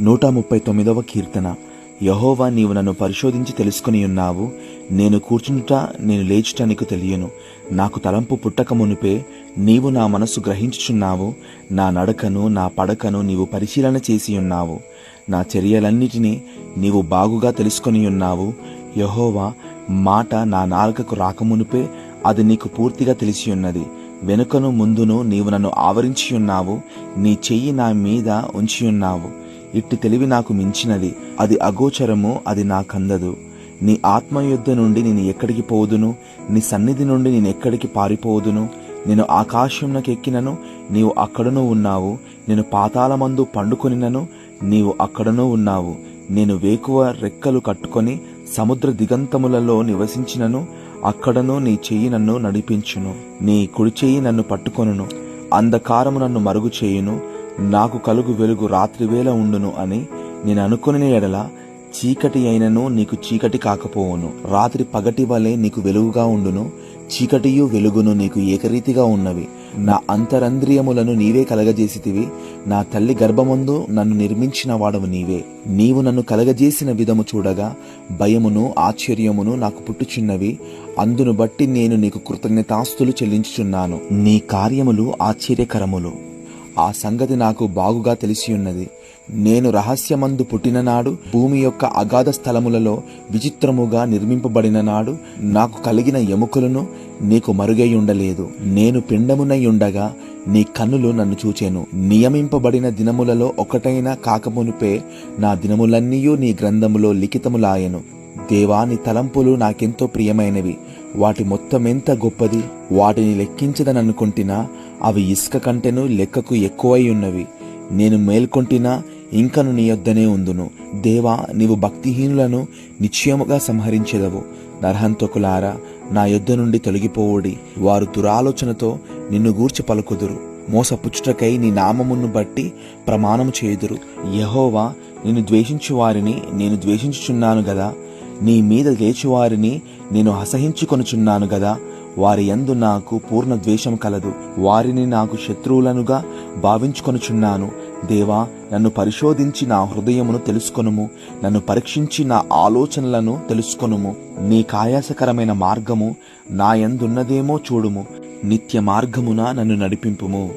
నూట ముప్పై తొమ్మిదవ కీర్తన. యహోవా నీవు నన్ను పరిశోధించి తెలుసుకుని ఉన్నావు. నేను కూర్చుంట నేను లేచుట నీకు తెలియను. నాకు తలంపు పుట్టక మునిపే నీవు నా మనసు గ్రహించుచున్నావు. నా నడకను నా పడకను నీవు పరిశీలన చేసి ఉన్నావు. నా చర్యలన్నిటినీ నీవు బాగుగా తెలుసుకొని ఉన్నావు. యహోవా మాట నా నాలుకకు రాకమునిపే అది నీకు పూర్తిగా తెలిసి ఉన్నది. వెనుకను ముందును నీవు నన్ను ఆవరించి ఉన్నావు. నీ చెయ్యి నా మీద ఉంచి ఉన్నావు. ఇట్టి తెలివి నాకు మించినది. అది అగోచరము అది నాకందదు. నీ ఆత్మ యుద్ధ నుండి నేను ఎక్కడికి పోదును? నీ సన్నిధి నుండి నేను ఎక్కడికి పారిపోదును? నేను ఆకాశంలోకి ఎక్కినను నీవు అక్కడను ఉన్నావు. నేను పాతాళమందు పండుకొనినను నీవు అక్కడనూ ఉన్నావు. నేను వేకువ రెక్కలు కట్టుకొని సముద్ర దిగంతములలో నివసించినను అక్కడను నీ చెయ్యి నన్ను నడిపించును. నీ కుడి చెయ్యి నన్ను పట్టుకొనును. అంధకారము నన్ను మరుగు చేయును. నాకు కలుగు వెలుగు రాత్రివేళ ఉండును అని నేను అనుకుని ఎడల చీకటి అయినను నీకు చీకటి కాకపోవును. రాత్రి పగటి వలె నీకు వెలుగుగా ఉండును చీకటియు వెలుగును నీకు ఏకరీతిగా ఉన్నవి. నా అంతరంద్రియములను నీవే కలగజేసితివి నా తల్లి గర్భమందు నన్ను నిర్మించిన వాడవు నీవే. నీవు నన్ను కలగజేసిన విధము చూడగా భయమును ఆశ్చర్యమును నాకు పుట్టుచున్నవి. అందును బట్టి నేను నీకు కృతజ్ఞతాస్తులు చెల్లించుచున్నాను. నీ కార్యములు ఆశ్చర్యకరములు. ఆ సంగతి నాకు బాగుగా తెలిసి ఉన్నది నేను రహస్యమందు పుట్టిన నాడు భూమి యొక్క అగాధ స్థలములలో విచిత్రముగా నిర్మింపబడిన నాడు నాకు కలిగిన ఎముకలను నీకు మరుగైయుండలేదు. నేను పిండమునై ఉండగా నీ కన్నులు నన్ను చూచాను. నియమింపబడిన దినములలో ఒకటైన కాకమునుపే నా దినములన్నీయూ నీ గ్రంథములో లిఖితములాయెను. దేవా నీ తలంపులు నాకెంతో ప్రియమైనవి. వాటి మొత్తమెంత గొప్పది. వాటిని లెక్కించదననుకుంటున్నా అవి ఇసుక కంటెను లెక్కకు ఎక్కువై ఉన్నవి. నేను మేల్కొంటినా ఇంకను నీ యొద్దనే ఉందును. దేవా నీవు భక్తిహీనులను నిశ్చయముగా సంహరించెదవు. నరహంతకులారా నా యొద్ద నుండి తొలగిపోవుడి. వారు దురాలోచనతో నిన్ను గూర్చి పలుకుదురు. మోసపుచ్చుటకై నీ నామమును బట్టి ప్రమాణము చేయుదురు. యహోవా నిన్ను ద్వేషించు వారిని నేను ద్వేషించుచున్నాను గదా. నీ మీద లేచువారిని నేను అసహించుకొనుచున్నాను గదా. వారి యందు నాకు పూర్ణ ద్వేషం కలదు. వారిని నాకు శత్రువులనుగా భావించుకొనుచున్నాను. దేవా నన్ను పరిశోధించి నా హృదయమును తెలుసుకొనుము. నన్ను పరీక్షించి నా ఆలోచనలను తెలుసుకొనుము. నీ కాయాసకరమైన మార్గము నా యందున్నదేమో చూడుము. నిత్య మార్గమున నన్ను నడిపింపుము.